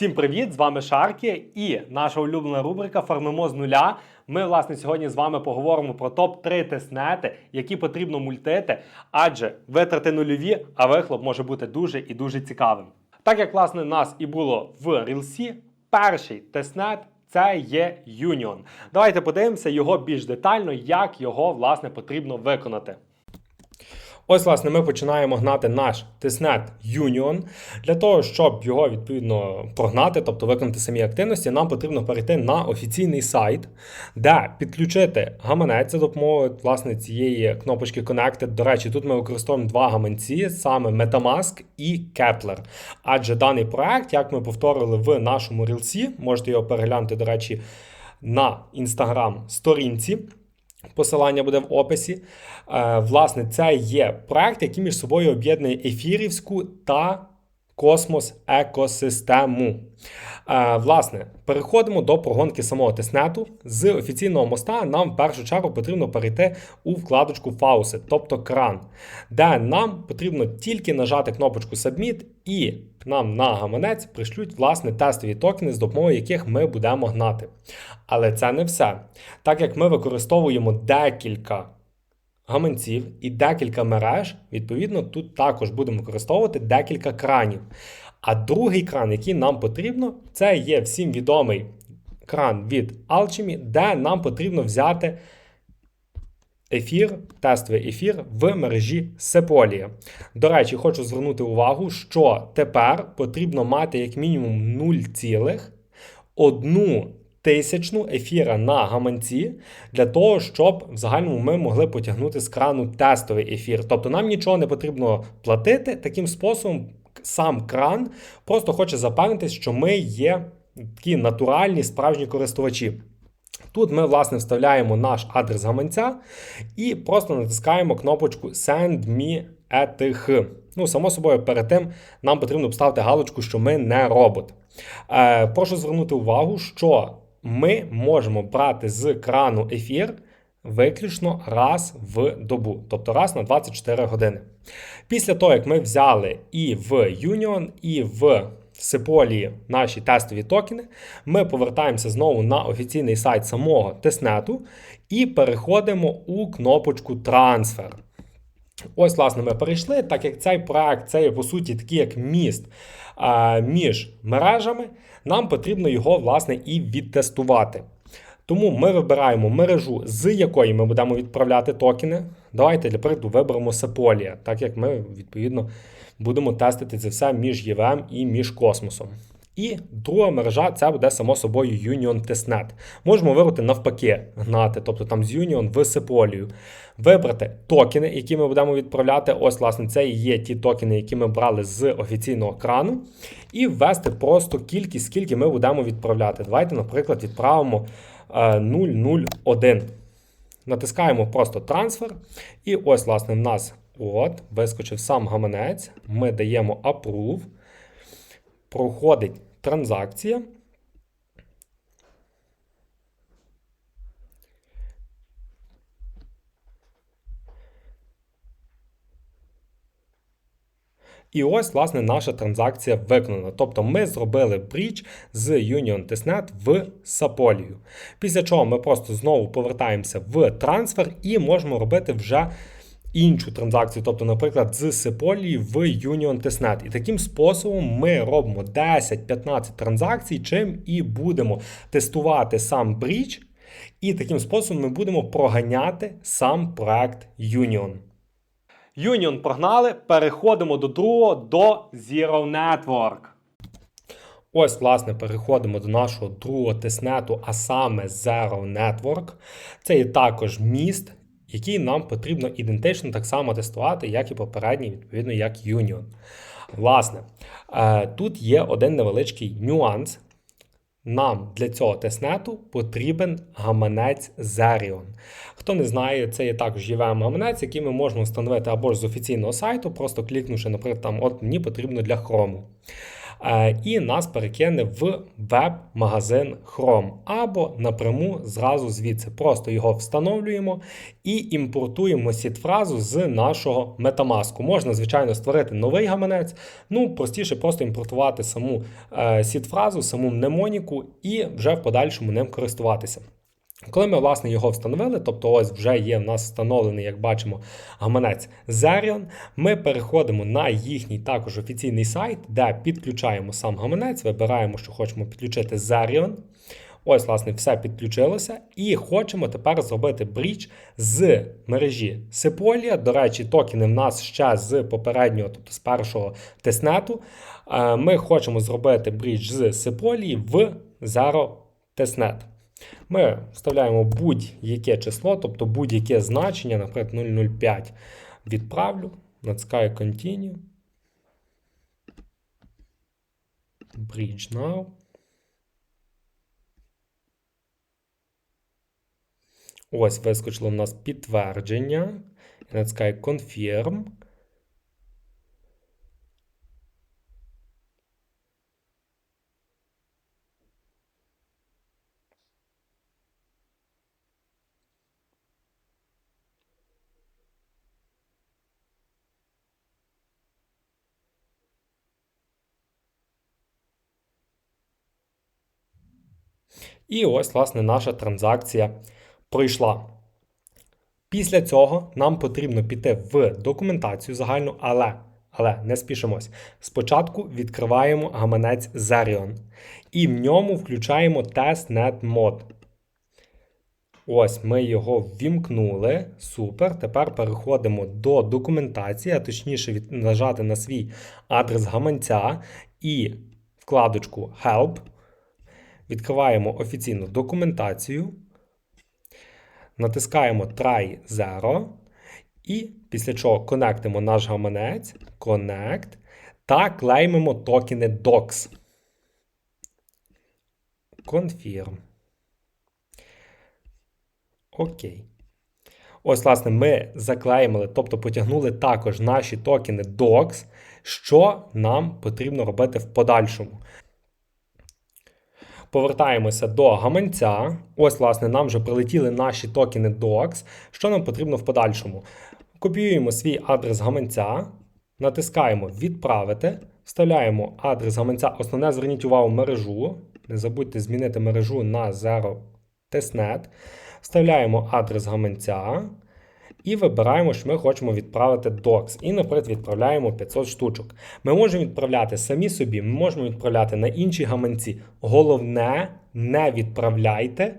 Всім привіт! З вами Шаркі і наша улюблена рубрика Фармимо з нуля. Ми, власне, сьогодні з вами поговоримо про топ-3 тестнети, які потрібно мультити, адже витрати нульові, а вихлоп може бути дуже і дуже цікавим. Так як, власне, нас і було в Рілсі, перший тестнет це є Union. Давайте подивимося його більш детально, як його, власне, потрібно виконати. Ось, власне, ми починаємо гнати наш тиснет Union. Для того, щоб його відповідно прогнати, тобто виконати самі активності, нам потрібно перейти на офіційний сайт, де підключити гаманець за допомогою власне цієї кнопочки Connected. До речі, тут ми використовуємо два гаманці, саме Metamask і Kepler. Адже даний проект, як ми повторили в нашому рілсі, можете його переглянути, до речі, на інстаграм сторінці. Посилання буде в описі. Е, Власне, це є проект, який між собою об'єднує ефірівську та космос екосистему. Власне, переходимо до прогонки самого тестнету. З офіційного моста нам в першу чергу потрібно перейти у вкладочку Faucet, тобто кран, де нам потрібно тільки нажати кнопочку Submit і нам на гаманець прийшлють власне тестові токени, з допомогою яких ми будемо гнати. Але це не все. Так як ми використовуємо декілька гаманців і декілька мереж, відповідно, тут також будемо використовувати декілька кранів. А другий кран, який нам потрібно, це є всім відомий кран від Alchemy, де нам потрібно взяти ефір, тестовий ефір в мережі Sepolia. До речі, хочу звернути увагу, що тепер потрібно мати як мінімум 0,1 тисячну ефіра на гаманці для того, щоб в загальному ми могли потягнути з крану тестовий ефір. Тобто нам нічого не потрібно платити. Таким способом сам кран просто хоче запевнитись, що ми є такі натуральні справжні користувачі. Тут ми, власне, вставляємо наш адрес гаманця і просто натискаємо кнопочку Send me ETH. Ну, само собою, перед тим нам потрібно поставити галочку, що ми не робот. Е, Прошу звернути увагу, що ми можемо брати з крану ефір виключно раз в добу, тобто раз на 24 години. Після того, як ми взяли і в Union, і в Сеполі наші тестові токени, ми повертаємося знову на офіційний сайт самого тестнету і переходимо у кнопочку Трансфер. Ось, власне, ми перейшли, так як цей проект це є, по суті, такий як міст а, між мережами, нам потрібно його, власне, і відтестувати. Тому ми вибираємо мережу, з якої ми будемо відправляти токени. Давайте для прикладу виберемо Sepolia, так як ми, відповідно, будемо тестити це все між ЄВМ і між космосом. І друга мережа це буде само собою Union Testnet. Можемо вибрати навпаки, гнати, тобто там з Union в Сеполію. Вибрати токени, які ми будемо відправляти. Ось, власне, це і є ті токени, які ми брали з офіційного крану. І ввести просто кількість, скільки ми будемо відправляти. Давайте, наприклад, відправимо е, 001. Натискаємо просто трансфер. І ось, власне, в нас от, вискочив сам гаманець. Ми даємо Approve. Проходить транзакція. І ось, власне, наша транзакція виконана. Тобто ми зробили бріч з Union Testnet в Саполію. Після чого ми просто знову повертаємося в трансфер і можемо робити вже іншу транзакцію, тобто, наприклад, з Сеполії в Union Testnet. І таким способом ми робимо 10-15 транзакцій, чим і будемо тестувати сам бріч, і таким способом ми будемо проганяти сам проект Union. Union прогнали, переходимо до другого, до Zero Network. Ось, власне, переходимо до нашого другого тестнету, а саме Zero Network. Це є також міст, який нам потрібно ідентично так само тестувати, як і попередній, відповідно, як Union. Власне, е, тут є один невеличкий нюанс. Нам для цього тестнету потрібен гаманець Zerion. Хто не знає, це є також EVM гаманець, який ми можемо встановити або ж з офіційного сайту, просто клікнувши, наприклад, там, от мені потрібно для Chrome. Е, і нас перекине в веб-магазин Chrome або напряму зразу звідси. Просто його встановлюємо і імпортуємо сітфразу з нашого Metamask. Можна, звичайно, створити новий гаманець. Ну, простіше просто імпортувати саму е, сітфразу, саму мнемоніку і вже в подальшому ним користуватися. Коли ми, власне, його встановили, тобто ось вже є в нас встановлений, як бачимо, гаманець Zerion, ми переходимо на їхній також офіційний сайт, де підключаємо сам гаманець, вибираємо, що хочемо підключити Zerion. Ось, власне, все підключилося. І хочемо тепер зробити бріч з мережі Sepolia. До речі, токени в нас ще з попереднього, тобто з першого тестнету. Е, ми хочемо зробити бріч з Sepolia в Zero Testnet. Ми вставляємо будь-яке число, тобто будь-яке значення, наприклад, 005 відправлю, натискаю Continue. Bridge now. Ось вискочило в нас підтвердження. Натискаю Confirm. І ось, власне, наша транзакція пройшла. Після цього нам потрібно піти в документацію загальну, але але не спішимось. Спочатку відкриваємо гаманець Zerion і в ньому включаємо testnet mod. Ось ми його ввімкнули. Супер. Тепер переходимо до документації, а точніше, від, нажати на свій адрес гаманця і вкладочку Help. Відкриваємо офіційну документацію, натискаємо Try Zero. І після чого конектимо наш гаманець, Connect та клеймимо токени DOCS. Confirm. Окей. Ось, власне, ми заклеймили, тобто потягнули також наші токени DOCS, що нам потрібно робити в подальшому. Повертаємося до гаманця. Ось, власне, нам вже прилетіли наші токени DOX. Що нам потрібно в подальшому? Копіюємо свій адрес гаманця, натискаємо Відправити, вставляємо адрес гаманця. Основне, зверніть увагу мережу. Не забудьте змінити мережу на Zero Testnet. Вставляємо адрес гаманця. І вибираємо, що ми хочемо відправити докс. І, наприклад, відправляємо 500 штучок. Ми можемо відправляти самі собі, ми можемо відправляти на інші гаманці. Головне, не відправляйте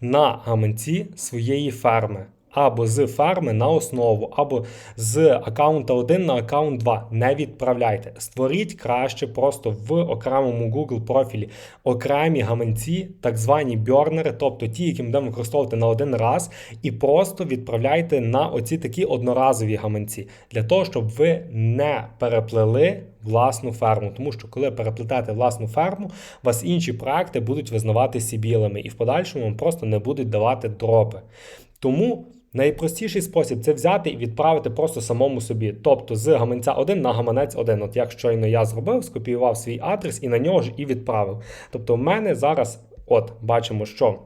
на гаманці своєї ферми або з ферми на основу, або з аккаунта 1 на аккаунт 2. Не відправляйте. Створіть краще просто в окремому Google профілі окремі гаманці, так звані бьорнери, тобто ті, які ми будемо використовувати на один раз, і просто відправляйте на оці такі одноразові гаманці, для того, щоб ви не переплели. Власну ферму, тому що коли переплетете власну ферму, вас інші проекти будуть визнавати сібілами і в подальшому вам просто не будуть давати дропи. Тому Найпростіший спосіб це взяти і відправити просто самому собі, тобто з гаманця 1 на гаманець 1. От як щойно я зробив, скопіював свій адрес і на нього ж і відправив. Тобто, в мене зараз, от, бачимо, що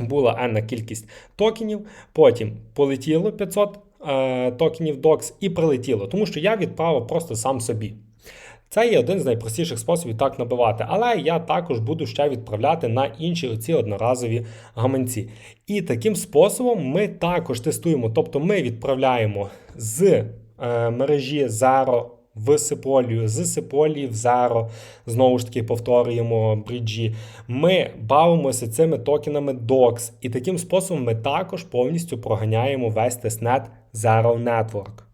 була енна кількість токенів, потім полетіло 500 е, токенів DOX і прилетіло, тому що я відправив просто сам собі. Це є один з найпростіших способів так набивати, але я також буду ще відправляти на інші оці одноразові гаманці. І таким способом ми також тестуємо, тобто ми відправляємо з е, мережі Zero в Сиполію, з Сиполії в Zero, знову ж таки повторюємо бріджі. Ми бавимося цими токенами DOX, і таким способом ми також повністю проганяємо весь тестнет Zero Network.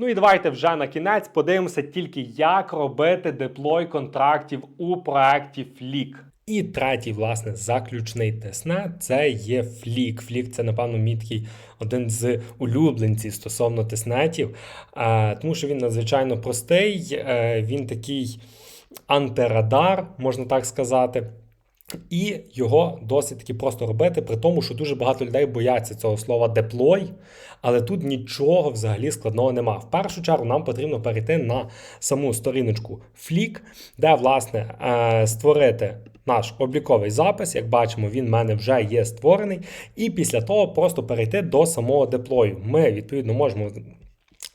Ну і давайте вже на кінець подивимося тільки, як робити деплой контрактів у проекті Flick. І третій, власне, заключний тестнет це є Flick. Flick це, напевно, мій такий один з улюбленців стосовно тестнетів, тому що він надзвичайно простий, е, він такий антирадар, можна так сказати. І його досить таки просто робити, при тому, що дуже багато людей бояться цього слова deploy, але тут нічого взагалі складного нема. В першу чергу нам потрібно перейти на саму сторіночку Flick, де, власне, е, створити наш обліковий запис. Як бачимо, він в мене вже є створений. І після того просто перейти до самого деплою. Ми, відповідно, можемо.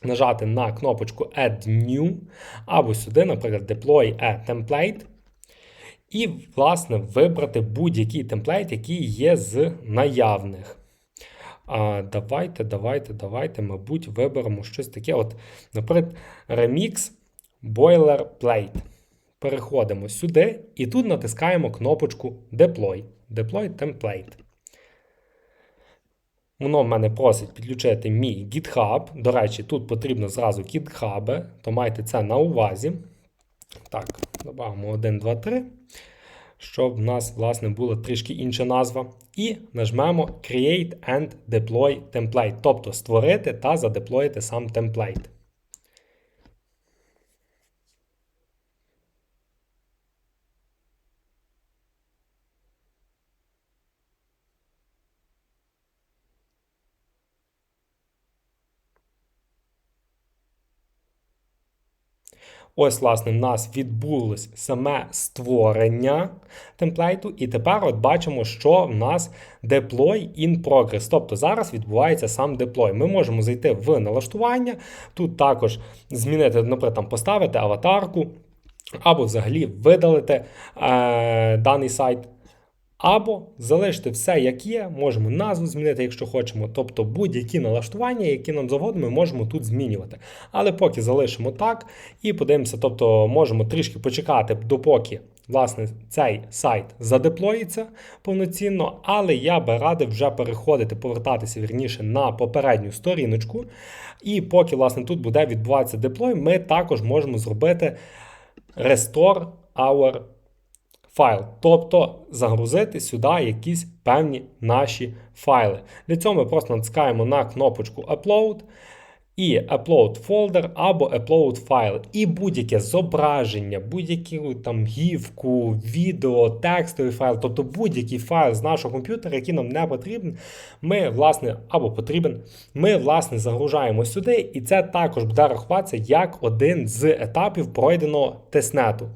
Нажати на кнопочку Add New, або сюди, наприклад, Deploy a Template. І, власне, вибрати будь-який темплейт, який є з наявних. А, Давайте, давайте, давайте, мабуть, виберемо щось таке. От, Наприклад, Remix Boilerplate. Переходимо сюди і тут натискаємо кнопочку Deploy. Deploy Template. Воно в мене просить підключити мій GitHub. До речі, тут потрібно зразу GitHub, то майте це на увазі. Так, додамо 1, 2, 3, щоб в нас, власне, була трішки інша назва. І нажмемо Create and Deploy Template, тобто створити та задеплоїти сам темплейт. Ось, власне, в нас відбулось саме створення темплейту, і тепер от бачимо, що в нас deploy in progress. Тобто зараз відбувається сам деплой. Ми можемо зайти в налаштування, тут також змінити, наприклад, там поставити аватарку, або взагалі видалити е, даний сайт. Або залишити все, як є, можемо назву змінити, якщо хочемо. Тобто будь-які налаштування, які нам завгодно, ми можемо тут змінювати. Але поки залишимо так і подивимося, тобто можемо трішки почекати, допоки власне, цей сайт задеплоїться повноцінно. Але я би радив вже переходити, повертатися вірніше на попередню сторіночку. І поки власне, тут буде відбуватися деплой, ми також можемо зробити restore our файл, тобто загрузити сюди якісь певні наші файли. Для цього ми просто натискаємо на кнопочку Upload і upload folder або upload файл. І будь-яке зображення, будь-яку там гівку, відео, текстовий файл, тобто будь-який файл з нашого комп'ютера, який нам не потрібен, ми, власне, або потрібен, ми, власне, загружаємо сюди, і це також буде рахуватися як один з етапів пройденого тестнету.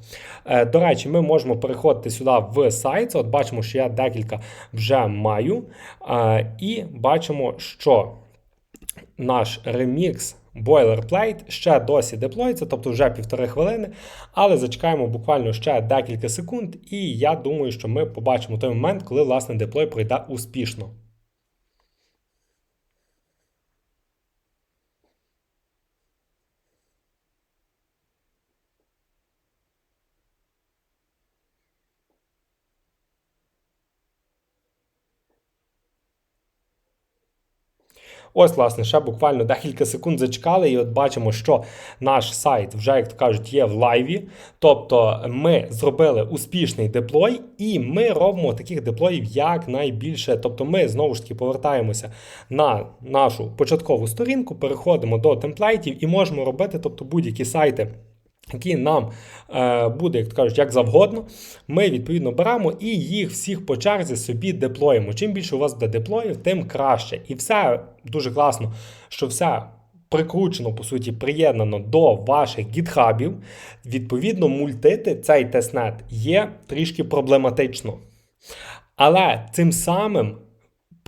Е, до речі, ми можемо переходити сюди в сайт. От бачимо, що я декілька вже маю. Е, і бачимо, що наш ремікс Boilerplate ще досі деплоїться, тобто вже півтори хвилини. Але зачекаємо буквально ще декілька секунд, і я думаю, що ми побачимо той момент, коли власне деплой пройде успішно. Ось, власне, ще буквально декілька секунд зачекали, і от бачимо, що наш сайт вже, як то кажуть, є в лайві. Тобто ми зробили успішний деплой, і ми робимо таких деплоїв якнайбільше. Тобто ми знову ж таки повертаємося на нашу початкову сторінку, переходимо до темплейтів і можемо робити тобто, будь-які сайти які нам е, буде, як то кажуть, як завгодно, ми відповідно беремо і їх всіх по черзі собі деплоїмо. Чим більше у вас буде деплоїв, тим краще. І все дуже класно, що все. Прикручено, по суті, приєднано до ваших гітхабів. Відповідно, мультити цей тестнет є трішки проблематично. Але цим самим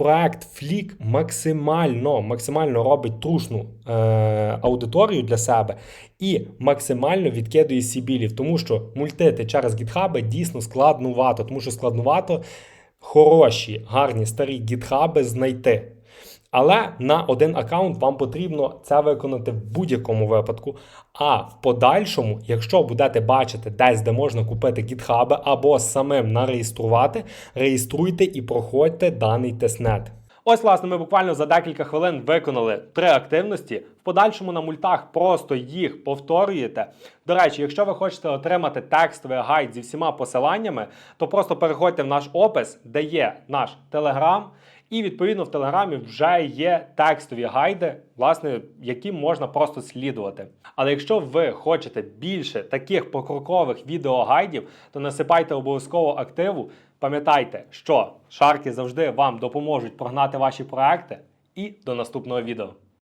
проект Флік максимально максимально робить трушну е, аудиторію для себе і максимально відкидує сібілів, тому що мультити через гітхаби дійсно складнувато, тому що складнувато хороші, гарні старі гітхаби знайти. Але на один аккаунт вам потрібно це виконати в будь-якому випадку. А в подальшому, якщо будете бачити десь, де можна купити гітхаби або самим нареєструвати, реєструйте і проходьте даний тестнет. Ось, власне, ми буквально за декілька хвилин виконали три активності. В подальшому на мультах просто їх повторюєте. До речі, якщо ви хочете отримати текстовий гайд зі всіма посиланнями, то просто переходьте в наш опис, де є наш телеграм. І відповідно в Телеграмі вже є текстові гайди, власне, яким можна просто слідувати. Але якщо ви хочете більше таких покрокових відеогайдів, то насипайте обов'язково активу. Пам'ятайте, що шарки завжди вам допоможуть прогнати ваші проекти. І до наступного відео.